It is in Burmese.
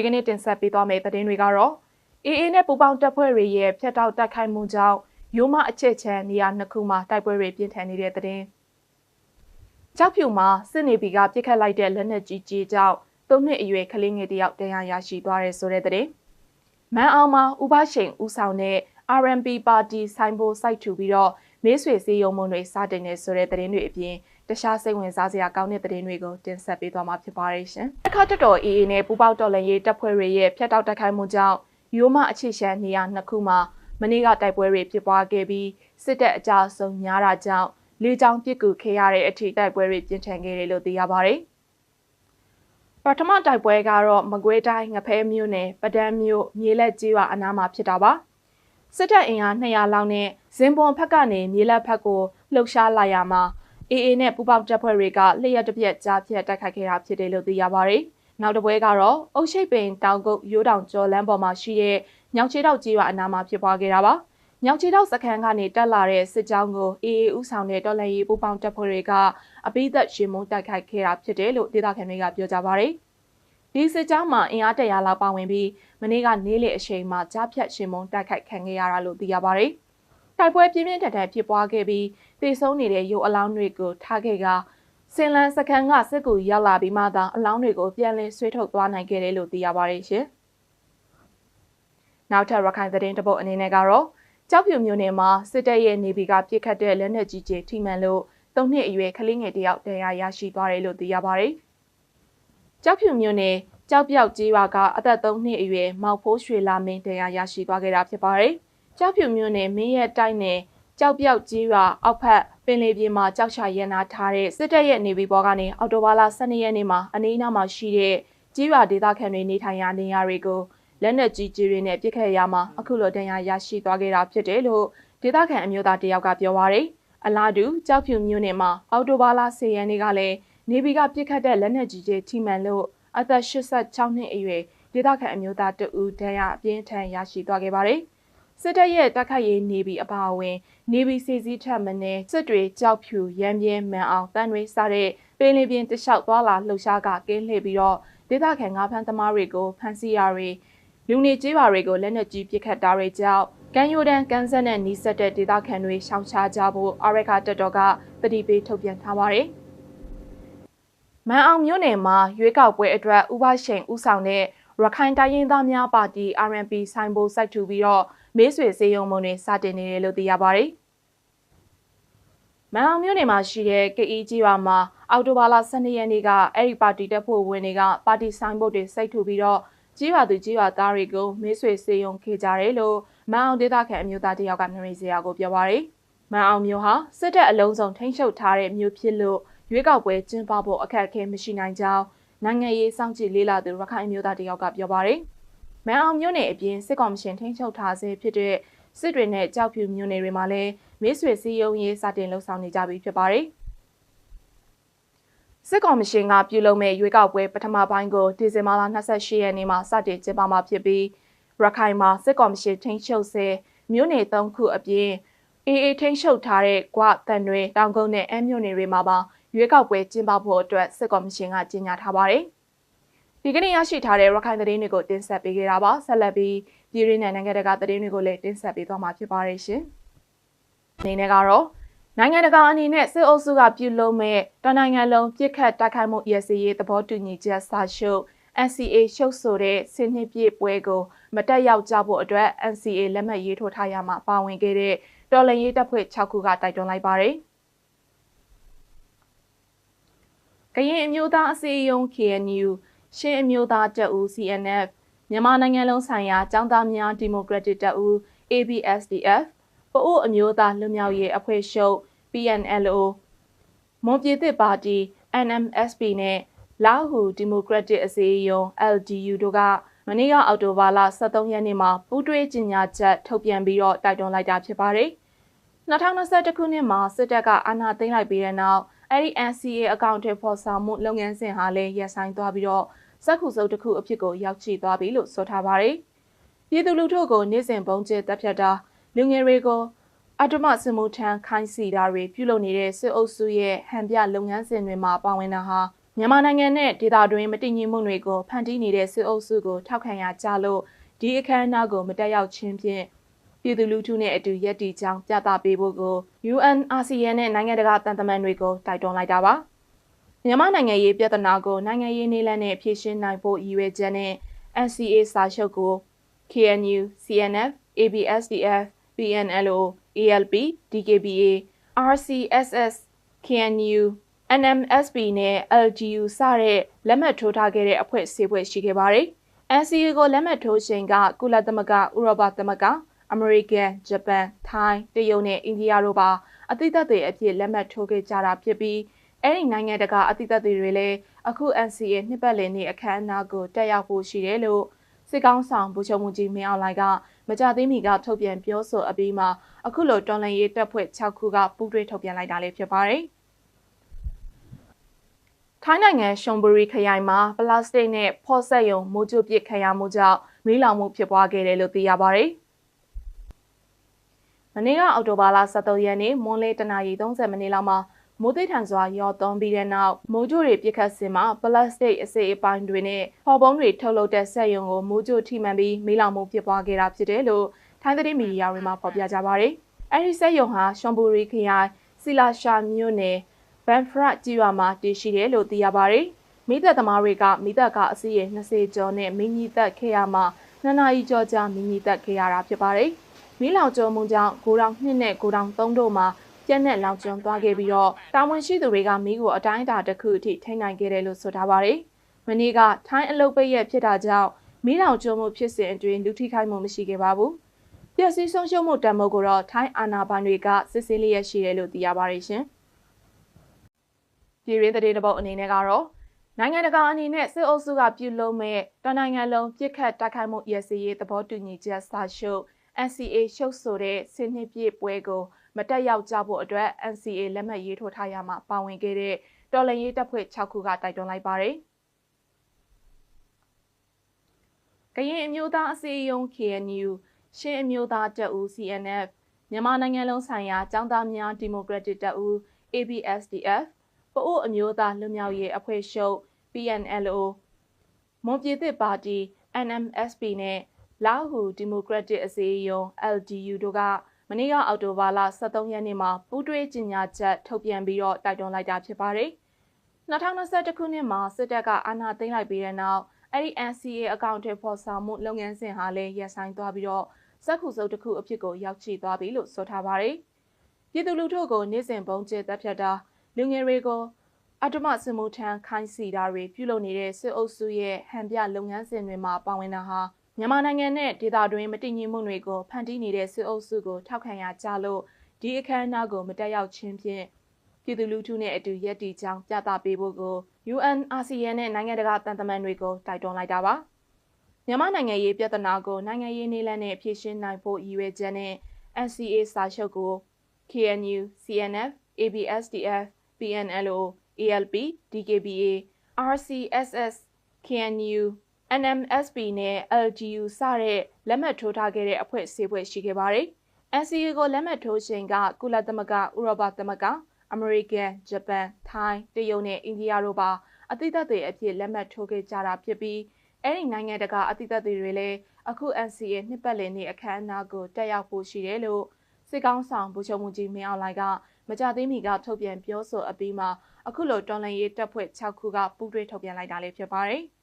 ဒီကနေ့တင်ဆက်ပေးသွားမယ့်သတင်းတွေကတော့ AA နဲ့ပူးပေါင်းတပ်ဖွဲ့တွေရဲ့ဖျက်တောက်တိုက်ခိုက်မှုကြောင့်ရိုးမအချစ်ချမ်းနေရာနှစ်ခုမှာတိုက်ပွဲတွေပြင်းထန်နေတဲ့သတင်းကြောက်ဖြူမှာစစ်နေပီကပြစ်ခတ်လိုက်တဲ့လက်နက်ကြီးကြီးကြောင့်သုံးနှစ်အရွယ်ကလေးငယ်တယောက်တရားရရှိသွားတယ်ဆိုတဲ့သတင်းမန်အောင်မှာဥပရှိန်ဦးဆောင်တဲ့ RMP ပါတီဆိုင်ဘိုစိုက်ထူပြီးတော့မေးဆွေစည်းရုံးမှုတွေစတင်နေဆိုတဲ့သတင်းတွေအပြင် တခြားစိတ်ဝင်စားစရာကောင်းတဲ့သတင်းတွေကိုတင်ဆက်ပေးသွားမှာဖြစ်ပါတယ်ရှင်။အခါတတော် AA နဲ့ပူးပေါင်းတော်လှန်ရေးတပ်ဖွဲ့တွေရဲ့ဖျက်တောက်တိုက်ခိုက်မှုကြောင့်ရိုးမအခြေရှမ်းနေရာနှစ်ခုမှာမနေ့ကတိုက်ပွဲတွေဖြစ်ပွားခဲ့ပြီးစစ်တပ်အကြဆုံးများတာကြောင့်လေကြောင်းပစ်ကူခဲ့ရတဲ့အထိတိုက်ပွဲတွေပြင်းထန်ခဲ့တယ်လို့သိရပါတယ်။ပထမတိုက်ပွဲကတော့မကွေးတိုင်းငဖဲမြို့နယ်ပဒန်းမြို့မြေလက်ကြီးရွာအနားမှာဖြစ်တာပါ။စစ်တပ်အင်အား200လောက်နဲ့ဇင်ပွန်ဖက်ကနေမြေလက်ဖက်ကိုလှုပ်ရှားလာရမှာ AA နဲ့ပူပေါင်းတပ်ဖွဲ့တွေကလျှက်တပြက်ကြားဖြတ်တိုက်ခိုက်ခဲ့တာဖြစ်တယ်လို့သိရပါတယ်။နောက်တစ်ပွဲကတော့အုတ်ရှိတ်ပင်တောင်ကုတ်ရိုးတောင်ကျော်လမ်းပေါ်မှာရှိတဲ့ညောင်ချေတောက်ကြီးရွာအနားမှာဖြစ်ပွားခဲ့တာပါ။ညောင်ချေတောက်စခန်းကနေတက်လာတဲ့စစ်ကြောင်းကို AA ဦးဆောင်တဲ့တော်လှန်ရေးပူပေါင်းတပ်ဖွဲ့တွေကအပိသက်ရှင်မုန်းတိုက်ခိုက်ခဲ့တာဖြစ်တယ်လို့ဒေသခံတွေကပြောကြပါတယ်။ဒီစစ်ကြောင်းမှာအင်အားတရာလောက်ပါဝင်ပြီးမနေ့ကနေ့လယ်အချိန်မှာကြားဖြတ်ရှင်မုန်းတိုက်ခိုက်ခံခဲ့ရတာလို့သိရပါတယ်။ တိုက်ပွဲပြင်းပြင်းထန်ထန်ဖြစ်ပွားခဲ့ပြီးတေဆုံးနေတဲ့ရုပ်အလောင်းတွေကိုထားခဲ့ကစင်လန်စခန်းကစစ်ကူရောက်လာပြီးမှသာအလောင်းတွေကိုပြန်လည်ဆွေးထုတ်သွားနိုင်ခဲ့တယ်လို့သိရပါတယ်ရှင်။နောက်ထပ်ရခိုင်သတင်းတပုတ်အနေနဲ့ကတော့ကြောက်ဖြူမြို့နယ်မှာစစ်တပ်ရဲ့နေဗီကပြစ်ခတ်တဲ့လက်နက်ကြီးကြီးထိမှန်လို့သုံးနှစ်အရွယ်ကလေးငယ်တယောက်တရားရရှိသွားတယ်လို့သိရပါတယ်။ကြောက်ဖြူမြို့နယ်ကြောက်ပြောက်ကြီးရွာကအသက်3နှစ်အရွယ်မောက်ဖိုးရွှေလာမင်းတရားရရှိသွားခဲ့တာဖြစ်ပါတယ်။ ကြောက်ဖြူမြို့နယ်မင်းရဲတိုက်နယ်ကြောက်ပြောက်ကြီးရွာအောက်ဖက်ပင်လေပြေမှာကြောက်ချရန်နာထားတဲ့စစ်တပ်ရဲ့နေပြည်တော်ကနေအော်တိုဘာလ12ရက်နေ့မှာအနီးအနားမှာရှိတဲ့ကြီးရွာဒေသခံတွေနေထိုင်ရာနေရာတွေကိုလက်နက်ကြီးကြီးတွေနဲ့ပစ်ခတ်ရမှာအခုလိုတရားရရှိသွားခဲ့တာဖြစ်တယ်လို့ဒေသခံအမျိုးသားတယောက်ကပြောပါရယ်အလားတူကြောက်ဖြူမြို့နယ်မှာအော်တိုဘာလ10ရက်နေ့ကလည်းနေပြည်ကပစ်ခတ်တဲ့လက်နက်ကြီးကြီးထိမှန်လို့အသက်86နှစ်အရွယ်ဒေသခံအမျိုးသားတဦးဒဏ်ရာအပြင်းထန်ရရှိသွားခဲ့ပါတယ်။ စစ်တပ်ရဲ့တိုက်ခိုက်ရေးနေပြီးအပါအဝင် နေပြီးစီစည်းထက်မနေစစ်တွေကြောက်ဖြူရမ်းပြင်းမန်အောင်တန်းတွေစတဲ့ပင်လီပြင်တလျှောက်သွားလာလှုပ်ရှားကကင်းလှည့်ပြီးတော့ဒေသခံငါးဖမ်းသမားတွေကိုဖမ်းဆီးရတွေလူနေကြေးပါတွေကိုလက်နက်ကြီးပစ်ခတ်တာတွေကြောင့်ကန်ယိုဒန်ကန်ဆက်နဲ့နီးစပ်တဲ့ဒေသခံတွေရှောင်ရှားကြဖို့အာရခတက်တော်ကတတိပေးထုတ်ပြန်ထားပါတယ်။မန်အောင်မြို့နယ်မှာရွေးကောက်ပွဲအတွက်ဥပရှိန်ဥဆောင်တဲ့ရခိုင်တိုင်းရင်းသားများပါတီ RMP ဆိုင်ဘိုစိုက်ထူပြီးတော့ မေးဆွေစေယုံမုံတွေစတင်နေတယ်လို့သိရပါတယ်။မန်အောင်မြို့နယ်မှာရှိတဲ့ကအေးကြီးရွာမှာအော်တိုဘာလ12ရက်နေ့ကအဲ့ဒီပါတီတက်ဖို့ဝင်တွေကပါတီဆိုင်ဘုတ်တွေစိတ်ထူပြီးတော့ကြီးရွာသူကြီးရွာသားတွေကိုမေးဆွေစေယုံခေကြတယ်လို့မန်အောင်ဒေသခံအမျိုးသားတယောက်ကမျိုးရစရာကိုပြောပါရယ်။မန်အောင်မြို့ဟာစစ်တပ်အလုံးစုံထိန်းချုပ်ထားတဲ့မြို့ဖြစ်လို့ရွေးကောက်ပွဲကျင်းပဖို့အခက်အခဲမရှိနိုင်ကြောင်းနိုင်ငံရေးစောင့်ကြည့်လေ့လာသူရခိုင်အမျိုးသားတယောက်ကပြောပါရယ်။ မန်အောင်မြို့နယ်အပြင်စစ်ကောင်မရှင်ထိန်းချုပ်ထားဆဲဖြစ်တဲ့စစ်တွေနဲ့ကြောက်ဖြူမြို့နယ်တွေမှာလည်းမေးဆွေစည်းရုံးရေးစတင်လှုပ်ဆောင်နေကြပြီဖြစ်ပါတယ်။စစ်ကောင်မရှင်ကပြုလုပ်မဲ့ရွေးကောက်ပွဲပထမပိုင်းကိုဒီဇင်ဘာလ28ရက်နေ့မှာစတင်ကျင်းပမှာဖြစ်ပြီးရခိုင်မှာစစ်ကောင်မရှင်ထိန်းချုပ်ဆဲမြို့နယ်၃ခုအပြင်အေးအေးထိန်းချုပ်ထားတဲ့ကွာတန်တွေတောင်ကုန်းနဲ့အမ်းမြို့နယ်တွေမှာပါရွေးကောက်ပွဲကျင်းပဖို့အတွက်စစ်ကောင်မရှင်ကကြေညာထားပါတယ်။ ဒီကနေ့ရရှိထားတဲ့ရခိုင်သတင်းတွေကိုတင်ဆက်ပေးခဲ့တာပါဆက်လက်ပြီးပြည်ရင်းနဲ့နိုင်ငံတကာသတင်းတွေကိုလည်းတင်ဆက်ပေးသွားမှာဖြစ်ပါတယ်ရှင်အနေနဲ့ကတော့နိုင်ငံတကာအနေနဲ့စစ်အုပ်စုကပြုလုပ်မဲ့တနိုင်ငံလုံးပြစ်ခတ်တိုက်ခိုက်မှုရစရေးသဘောတူညီချက်စာချုပ် NCA ရှုပ်ဆိုတဲ့ဆင်းနှပြည့်ပွဲကိုမတက်ရောက်ကြဖို့အတွက် NCA လက်မှတ်ရေးထိုးထားရမှာပါဝင်ခဲ့တဲ့တော်လှန်ရေးတပ်ဖွဲ့6ခုကတိုက်တွန်းလိုက်ပါတယ်။ကရင်အမျိုးသားအစည်းအရုံး KNU ရှင်းအမျိုးသားတပ်ဦး CNF မြန်မာနိုင်ငံလုံးဆိုင်ရာចောင်းသားများဒီမိုကရက်တစ်တပ်ဦး ABSDF ပအိုးအမျိုးသားလွတ်မြောက်ရေးအဖွဲ့ချုပ် PNLO မွန်ပြည်သစ်ပါတီ NMSP နဲ့လာဟူဒီမိုကရက်တစ်အစည်းအရုံး LDU တို့ကမနေ့ကအောက်တိုဘာလ23ရက်နေ့မှာပူးတွဲကြေညာချက်ထုတ်ပြန်ပြီးတော့တိုက်တွန်းလိုက်တာဖြစ်ပါတယ်။2021ခုနှစ်မှာစစ်တပ်ကအာဏာသိမ်းလိုက်ပြီးတဲ့နောက် အဲ့ဒီ NCA အကောင့်တွေဖော်ဆောင်မှုလုပ်ငန်းစဉ်ဟာလည်းရပ်ဆိုင်းသွားပြီးတော့စက်ခုစုပ်တစ်ခုအဖြစ်ကိုရောက်ရှိသွားပြီလို့ဆိုထားပါတယ်။ပြည်သူလူထုကိုနေ့စဉ်ပုံကျတပ်ဖြတ်တာလူငယ်တွေကိုအတမစမှုထမ်းခိုင်းစီတာတွေပြုလုပ်နေတဲ့စစ်အုပ်စုရဲ့ဟန်ပြလုပ်ငန်းစဉ်တွေမှာပါဝင်တာဟာငမြန်မာနိုင်ငံနဲ့ဒေသတွင်းမတည်ငြိမ်မှုတွေကိုဖန်တီးနေတဲ့စစ်အုပ်စုကိုထောက်ခံရကြလို့ဒီအခမ်းအနားကိုမတက်ရောက်ခြင်းဖြင့် ပြည်သူလူထုနဲ့အတူရက်တီကြောင်းပြသပေးဖို့ကို UN ASEAN နဲ့နိုင်ငံတကာတန်တမန်တွေကိုတိုက်တွန်းလိုက်တာပါမြန်မာနိုင်ငံရေးပြဿနာကိုနိုင်ငံရေးနည်းလမ်းနဲ့ဖြေရှင်းနိုင်ဖို့ရည်ရွယ်ချက်နဲ့ NCA စာချုပ်ကို KNU, CNF, ABSDF, PNLO, ALP, DKBA, RCSS, KNU, NMSP နဲ့ LGU စတဲ့လက်မှတ်ထိုးထားခဲ့တဲ့အဖွဲ့အစည်းဖွဲ့ရှိခဲ့ပါတယ်။ NCA ကိုလက်မှတ်ထိုးချိန်ကကုလသမဂ္ဂဥရောပသမဂ္ဂ အမေရိကန်ဂျပန်ထိုင်းတရုတ်နဲ့အိန္ဒိယတို့ပါအသီးသက်တွေအဖြစ်လက်မှတ်ထိုးခဲ့ကြတာဖြစ်ပြီးအဲ့ဒီနိုင်ငံတကာအသီးသက်တွေလည်းအခု NCA နှစ်ပတ်လည်နေ့အခမ်းအနားကိုတက်ရောက်ဖို့ရှိတယ်လို့စစ်ကောင်းဆောင်ဗိုလ်ချုပ်မှုကြီးမင်းအောင်လှိုင်ကမကြသေးမီကထုတ်ပြန်ပြောဆိုအပြီးမှာအခုလိုတော်လှန်ရေးတပ်ဖွဲ့6ခုကပူးတွဲထုတ်ပြန်လိုက်တာလည်းဖြစ်ပါတယ်။ထိုင်းနိုင်ငံရှုံဘူရီခရိုင်မှာပလတ်စတစ်နဲ့ဖော့ဆက်ယုံမိုးကြိုပစ်ခံရမှုကြောင့်မီးလောင်မှုဖြစ်ပွားခဲ့တယ်လို့သိရပါတယ်။ မနေ့ကအောက်တိုဘာလ23ရက်နေ့မွန်းလေးတနာရီ30မိနစ်လောက်မှာမိုးသိထန်စွာရောသွန်းပြီးတဲ့နောက်မိုးကြိုတွေပြစ်ခတ်စင်မှာပလတ်စတစ်အစိအပိုင်းတွေနဲ့ဖော်ပုံးတွေထုတ်လုပ်တဲ့စက်ရုံကိုမိုးကြိုထိမှန်ပြီးမီးလောင်မှုဖြစ်ပွားခဲ့တာဖြစ်တယ်လို့ထိုင်းသတင်းမီဒီယာတွေမှာဖော်ပြကြပါတယ်။အဲဒီစက်ရုံဟာရှွန်ဘူရီခရိုင်စီလာရှာမြို့နယ်ဘန်ဖရကြီးရွာမှာတည်ရှိတယ်လို့သိရပါတယ်။မိသက်သမားတွေကမိသက်ကအစီးရေ20ကျော်နဲ့မင်းကြီးသက်ခဲ့ရမှနှစ်နာရီကျော်ကြာမင်းကြီးသက်ခဲ့ရတာဖြစ်ပါတယ်။ မီးလောင်ကျွမ်းမှုကြောင့်ဂိုတောင်2နဲ့ဂိုတောင်3တို့မှာပြက်နဲ့လောင်ကျွမ်းသွားခဲ့ပြီးတော့တာဝန်ရှိသူတွေကမီးကိုအတိုင်းအတာတစ်ခုအထိထိန်းနိုင်ခဲ့တယ်လို့ဆိုထားပါတယ်။မနေ့ကထိုင်းအလုတ်ပိတ်ရက်ဖြစ်တာကြောင့်မီးလောင်ကျွမ်းမှုဖြစ်စဉ်အတွင်းလူထိခိုက်မှုမရှိခဲ့ပါဘူး။ပျက်စီးဆုံးရှုံးမှုတံမိုးကိုတော့ထိုင်းအာဏာပိုင်တွေကစစ်ဆေးလျက်ရှိတယ်လို့သိရပါတယ်ရှင်။ပြည်ရင်းတဲ့တပုတ်အနေနဲ့ကတော့နိုင်ငံတကာအနေနဲ့စစ်အုပ်စုကပြုလုပ်မဲ့တနိုင်ငံလုံးပြစ်ခတ်တိုက်ခိုက်မှုရစရေးသဘောတူညီချက်စာချုပ် NCA ရှုပ်ဆိုတဲ့ဆင်းနှပြည့်ပွဲကိုမတက်ရောက်ကြဖို့အတွက် NCA လက်မှတ်ရေးထိုးထားရမှာပါဝင်ခဲ့တဲ့တော်လှန်ရေးတပ်ဖွဲ့6ခုကတိုက်တွန်းလိုက်ပါတယ်။ကရင်အမျိုးသားအစည်းအရုံး KNU ရှင်းအမျိုးသားတပ်ဦး CNF မြန်မာနိုင်ငံလုံးဆိုင်ရာចောင်းသားများဒီမိုကရက်တစ်တပ်ဦး ABSDF ပအို့အမျိုးသားလွတ်မြောက်ရေးအဖွဲ့ချုပ် PNLO မွန်ပြည်သစ်ပါတီ NMSP နဲ့ လာဟူဒီမိုကရက်တစ်အစည်းအရုံး LDU တို့ကမနေ့ကအောက်တိုဘာလ23ရက်နေ့မှာပူးတွဲကြေညာချက်ထုတ်ပြန်ပြီးတော့တိုက်တွန်းလိုက်တာဖြစ်ပါတယ်။2021ခုနှစ်မှာစစ်တပ်ကအာဏာသိမ်းလိုက်ပြီးတဲ့နောက်အဲ့ဒီ NCA အကောင့်တွေဖော်ဆောင်မှုလုပ်ငန်းစဉ်ဟာလည်းရပ်ဆိုင်းသွားပြီးတော့စက်ခုစုပ်တစ်ခုအဖြစ်ကိုရောက်ရှိသွားပြီလို့ဆိုထားပါတယ်။ပြည်သူလူထုကိုနေ့စဉ်ပုံကျဲတပ်ဖြတ်တာလူငယ်တွေကိုအတ္တမစမှုထမ်းခိုင်းစီတာတွေပြုလုပ်နေတဲ့စစ်အုပ်စုရဲ့ဟန်ပြလုပ်ငန်းစဉ်တွေမှာပါဝင်တာဟာ မြန်မာနိုင်ငံနဲ့ဒေသတွင်းမတည်ငြိမ်မှုတွေကိုဖန်တီးနေတဲ့စစ်အုပ်စုကိုထောက်ခံရကြလို့ဒီအခမ်းအနားကိုမတက်ရောက်ခြင်းဖြင့်ပြည်သူလူထုနဲ့အတူရက်တီကြောင်းပြသပေးဖို့ကို UN ASEAN နဲ့နိုင်ငံတကာတန်တမန်တွေကိုတိုက်တွန်းလိုက်တာပါမြန်မာနိုင်ငံရေးပြဿနာကိုနိုင်ငံရေးနည်းလမ်းနဲ့ဖြေရှင်းနိုင်ဖို့ရည်ရွယ်ချက်နဲ့ NCA စာချုပ်ကို KNU, CNF, ABSDF, PNLO, ALP, DKBA, RCSS, KNU, NMSP နဲ့ LGU စတဲ့လက်မှတ်ထိုးထားခဲ့တဲ့အဖွဲ့အစည်းဖွဲ့ရှိခဲ့ပါတယ်။ NCA ကိုလက်မှတ်ထိုးချိန်ကကုလသမဂ္ဂဥရောပသမဂ္ဂ အမေရိကန်ဂျပန်ထိုင်းတရုတ်နဲ့အိန္ဒိယတို့ပါအသီးသက်တွေအဖြစ်လက်မှတ်ထိုးခဲ့ကြတာဖြစ်ပြီးအဲ့ဒီနိုင်ငံတကာအသီးသက်တွေလည်းအခု NCA နှစ်ပတ်လည်နေ့အခမ်းအနားကိုတက်ရောက်ဖို့ရှိတယ်လို့စစ်ကောင်းဆောင်ဗိုလ်ချုပ်မှုကြီးမင်းအောင်လှိုင်ကမကြသေးမီကထုတ်ပြန်ပြောဆိုအပြီးမှာအခုလိုတော်လှန်ရေးတပ်ဖွဲ့6ခုကပူးတွဲထုတ်ပြန်လိုက်တာလည်းဖြစ်ပါတယ်။